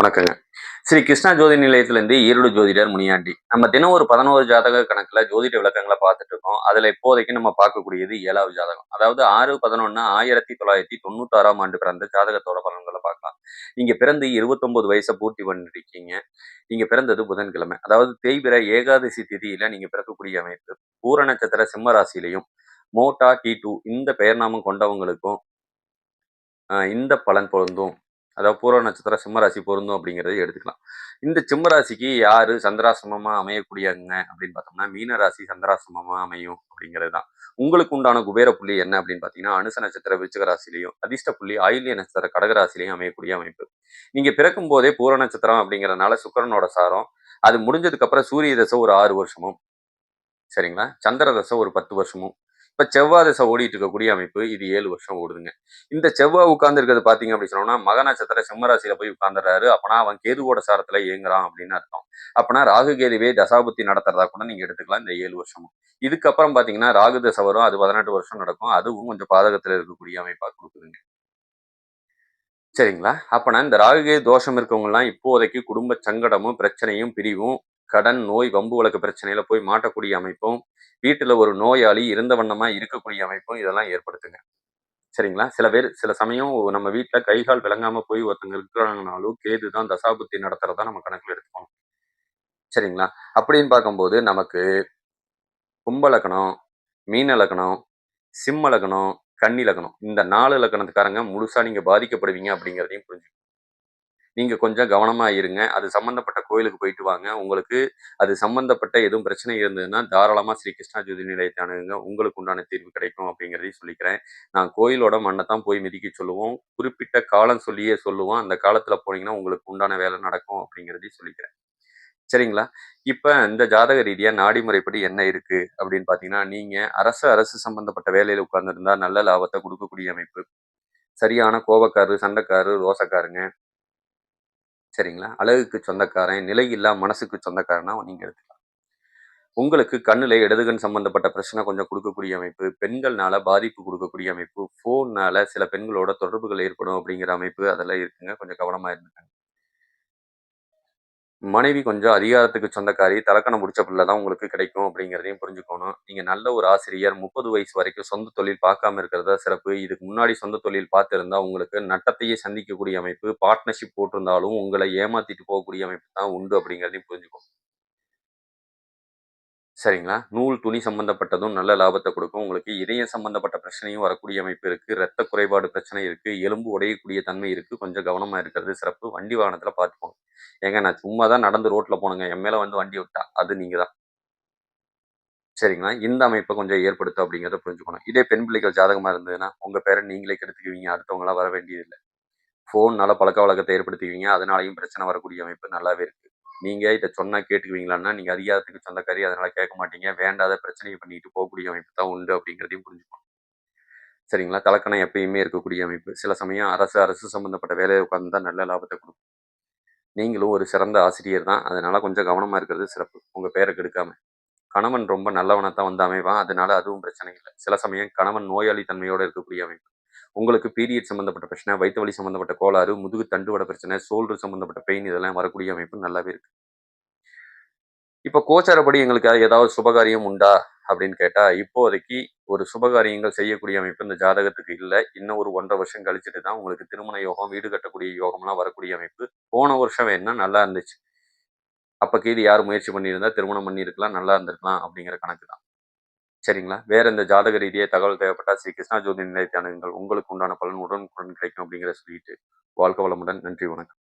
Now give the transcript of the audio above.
வணக்கங்க. ஸ்ரீ கிருஷ்ணா ஜோதி நிலையத்திலேருந்து ஈரோடு ஜோதிடர் முனியாண்டி. நம்ம தினம் ஒரு பதினோரு ஜாதக கணக்கில் ஜோதிட விளக்கங்களை பார்த்துட்டு இருக்கோம். அதில் இப்போதைக்கு நம்ம பார்க்கக்கூடியது ஏழாவது ஜாதகம். அதாவது ஆறு பதினொன்னு ஆயிரத்தி தொள்ளாயிரத்தி தொண்ணூத்தாறாம் ஆண்டு பிறந்த ஜாதகத்தோட பலன்களை பார்க்கலாம். நீங்க பிறந்து இருபத்தொன்பது வயசை பூர்த்தி பண்ணிருக்கீங்க. நீங்க பிறந்தது புதன்கிழமை. அதாவது தேய்பிற ஏகாதசி திதியில நீங்க பிறக்கக்கூடிய அமைப்பு. பூர நட்சத்திர சிம்ம ராசியிலையும் மோட்டா டி டூ இந்த பெயர் நாமம் கொண்டவங்களுக்கும் இந்த பலன் பொருந்தும். அதாவது பூர்வ நட்சத்திரம் சிம்மராசி பொருந்தும் அப்படிங்கிறத எடுத்துக்கலாம். இந்த சிம்மராசிக்கு யார் சந்திராசிரமமாக அமையக்கூடியங்க அப்படின்னு பார்த்தோம்னா மீனராசி சந்திராசிரமமாக அமையும் அப்படிங்கிறது தான். உங்களுக்கு உண்டான குபேர புள்ளி என்ன அப்படின்னு பார்த்தீங்கன்னா அனுச நட்சத்திர விருச்சிக ராசிலையும் அதிர்ஷ்ட புள்ளி ஆயுள்ய நட்சத்திர கடகராசிலையும் அமையக்கூடிய அமைப்பு. நீங்கள் பிறக்கும் போதே பூர நட்சத்திரம் அப்படிங்கிறனால சுக்கரனோட சாரம் அது முடிஞ்சதுக்கப்புறம் சூரிய தசை ஒரு ஆறு வருஷமும் சரிங்களா? சந்திர தசை ஒரு பத்து வருஷமும் இப்ப செவ்வாய் திசை ஓடிட்டு இருக்கக்கூடிய அமைப்பு இது ஏழு வருஷம் ஓடுதுங்க. இந்த செவ்வாய் உட்கார்ந்து இருக்கிறது பாத்தீங்க அப்படின்னு சொன்னோம்னா மக நட்சத்திர போய் உட்காந்துறாரு அப்பனா அவன் கேதுவோட சாரத்துல இயங்குறான் அப்படின்னு அர்த்தம். அப்பனா ராகு கேதுவே தசாபுத்தி நடத்துறதா கூட நீங்க எடுத்துக்கலாம் இந்த ஏழு வருஷமும். இதுக்கப்புறம் பாத்தீங்கன்னா ராகு தசை வரும். அது பதினெட்டு வருஷம் நடக்கும். அதுவும் கொஞ்சம் பாதகத்துல இருக்கக்கூடிய அமைப்பா கொடுக்குதுங்க. சரிங்களா? அப்பனா இந்த ராகுகே தோஷம் இருக்கவங்கலாம் இப்போதைக்கு குடும்ப சங்கடமும் பிரச்சனையும் பிரிவும் கடன் நோய் வம்பு வழக்கு பிரச்சனையில போய் மாட்டக்கூடிய அமைப்பும் வீட்டில் ஒரு நோயாளி இருந்த வண்ணமா இருக்கக்கூடிய அமைப்பும் இதெல்லாம் ஏற்படுத்துங்க. சரிங்களா? சில பேர் சில சமயம் நம்ம வீட்டில் கைகால் விளங்காம போய் ஒருத்தங்க இருக்கிறாங்கனாலும் கேது தான் தசாபுத்தி நடத்துறதா நம்ம கணக்கில் எடுத்துக்கணும். சரிங்களா? அப்படின்னு பார்க்கும்போது நமக்கு கும்ப லக்கணம் மீன லக்கணம் சிம்ம லக்கணம் கன்னி லக்கணம். இந்த நாலு லக்கணத்துக்காரங்க முழுசா நீங்க பாதிக்கப்படுவீங்க அப்படிங்கிறதையும் புரிஞ்சுக்கணும். நீங்கள் கொஞ்சம் கவனமாக இருங்க. அது சம்மந்தப்பட்ட கோயிலுக்கு போயிட்டு வாங்க. உங்களுக்கு அது சம்மந்தப்பட்ட எதுவும் பிரச்சனை இருந்ததுன்னா தாராளமாக ஸ்ரீ கிருஷ்ணா ஜோதி நிலையத்தை அணுகுங்க. உங்களுக்கு உண்டான தீர்வு கிடைக்கும் அப்படிங்கிறதையும் சொல்லிக்கிறேன். நான் கோயிலோட மண்ணை தான் போய் மிதிக்க சொல்லுவோம். குறிப்பிட்ட காலம் சொல்லியே சொல்லுவோம். அந்த காலத்தில் போனீங்கன்னா உங்களுக்கு உண்டான வேலை நடக்கும் அப்படிங்கிறதையும் சொல்லிக்கிறேன். சரிங்களா? இப்போ இந்த ஜாதக ரீதியாக நாடி முறைப்படி என்ன இருக்குது அப்படின்னு பார்த்தீங்கன்னா நீங்கள் அரசு அரசு சம்பந்தப்பட்ட வேலையில் உட்கார்ந்துருந்தா நல்ல லாபத்தை கொடுக்கக்கூடிய அமைப்பு. சரியான கோபக்காரு சண்டைக்காரு ரோசக்காருங்க சரிங்களா? அழகுக்கு சொந்தக்காரன் நிலையில்லா மனசுக்கு சொந்தக்காரனா நீங்க எடுத்துக்கலாம். உங்களுக்கு கண்ணுல இடதுகண் சம்பந்தப்பட்ட பிரச்சனை கொஞ்சம் கொடுக்கக்கூடிய அமைப்பு பெண்கள்னால பாதிப்பு கொடுக்கக்கூடிய அமைப்பு ஃபோன்னால சில பெண்களோட தொடர்புகள் ஏற்படும் அப்படிங்கிற அமைப்பு அதெல்லாம் இருக்குங்க. கொஞ்சம் கவனமா இருந்துக்காங்க. மனைவி கொஞ்சம் அதிகாரத்துக்கு சொந்தக்காரி தலக்கணம் முடிச்ச பிள்ளை தான் உங்களுக்கு கிடைக்கும் அப்படிங்கிறதையும் புரிஞ்சுக்கணும். நீங்க நல்ல ஒரு ஆசிரியர் முப்பது வயசு வரைக்கும் சொந்த தொழில் பார்க்காம இருக்கிறதா சிறப்பு. இதுக்கு முன்னாடி சொந்த தொழில் பார்த்துருந்தா உங்களுக்கு நட்டத்தையே சந்திக்கக்கூடிய அமைப்பு பார்ட்னர்ஷிப் போட்டிருந்தாலும் உங்களை ஏமாத்திட்டு போகக்கூடிய அமைப்பு தான் உண்டு அப்படிங்கிறதையும் புரிஞ்சுக்கணும். சரிங்களா? நூல் துணி சம்பந்தப்பட்டதும் நல்ல லாபத்தை கொடுக்கும். உங்களுக்கு இதயம் சம்பந்தப்பட்ட பிரச்சனையும் வரக்கூடிய அமைப்பு இருக்குது ரத்த குறைபாடு பிரச்சனை இருக்குது எலும்பு உடையக்கூடிய தன்மை இருக்கு. கொஞ்சம் கவனமாக இருக்கிறது சிறப்பு. வண்டி வாகனத்தில் பார்த்துப்போங்க ஏங்க நான் சும்மா தான் நடந்து ரோட்டில் போனேங்க. என் மேலே வந்து வண்டி விட்டா. அது நீங்கள் தான் சரிங்களா? இந்த அமைப்பை கொஞ்சம் ஏற்படுத்தும் அப்படிங்கிறத புரிஞ்சுக்கணும். இதே பெண் பிள்ளைகள் ஜாதகமாக இருந்ததுன்னா உங்கள் பேரை நீங்களே கெடுத்துக்குவீங்க. அடுத்தவங்களாம் வர வேண்டியதில்லை. ஃபோன்னால் பழக்க வழக்கத்தை ஏற்படுத்திக்குவீங்க. அதனாலையும் பிரச்சனை வரக்கூடிய அமைப்பு நல்லாவே இருக்குது நீங்க இதை சொன்னால் கேட்டுக்குவீங்களான்னா நீங்க அதிகாரத்துக்கு சொந்தக்காரி அதனால கேட்க மாட்டீங்க. வேண்டாத பிரச்சனையை பண்ணிட்டு போகக்கூடிய அமைப்பு தான் உண்டு அப்படிங்கிறதையும் புரிஞ்சுக்கணும். சரிங்களா? தலக்கணம் எப்பயுமே இருக்கக்கூடிய அமைப்பு. சில சமயம் அரசு அரசு சம்மந்தப்பட்ட வேலையை உட்கார்ந்து தான் நல்ல லாபத்தை கொடுக்கும். நீங்களும் ஒரு சிறந்த ஆசிரியர் தான். அதனால கொஞ்சம் கவனமா இருக்கிறது சிறப்பு. உங்க பேரை கெடுக்காம. கணவன் ரொம்ப நல்லவனத்தான் வந்து அமைவான். அதனால அதுவும் பிரச்சனை இல்லை. சில சமயம் கணவன் நோயாளி தன்மையோட இருக்கக்கூடிய அமைப்பு. உங்களுக்கு பீரியட் சம்மந்தப்பட்ட பிரச்சனை வயிற்று வலி சம்பந்தப்பட்ட கோளாறு முதுகு தண்டுவட பிரச்சனை சோல்டர் சம்மந்தப்பட்ட பெயின் இதெல்லாம் வரக்கூடிய அமைப்பு நல்லாவே இருக்கு. இப்போ கோச்சாரப்படி எங்களுக்கு ஏதாவது சுபகாரியம் உண்டா அப்படின்னு கேட்டால் இப்போதைக்கு ஒரு சுபகாரியங்கள் செய்யக்கூடிய அமைப்பு இந்த ஜாதகத்துக்கு இல்லை. இன்னும் ஒரு ஒன்றரை வருஷம் கழிச்சுட்டு தான் உங்களுக்கு திருமண யோகம் வீடு கட்டக்கூடிய யோகம்லாம் வரக்கூடிய அமைப்பு. போன வருஷம் வேணா நல்லா இருந்துச்சு. அப்போ கீது யார் முயற்சி பண்ணியிருந்தா திருமணம் பண்ணியிருக்கலாம் நல்லா இருந்திருக்கலாம் அப்படிங்கிற கணக்கு தான். சரிங்களா? வேற இந்த ஜாதக ரீதியாக தகவல் தேவைப்பட்டால் ஸ்ரீ கிருஷ்ணா ஜோதி நிலையத்தை அணுகுங்கள் உங்களுக்கு உண்டான பலன் உடனுக்குடன் கிடைக்கும் அப்படிங்கிற சொல்லிட்டு வாழ்க வளமுடன். நன்றி வணக்கம்.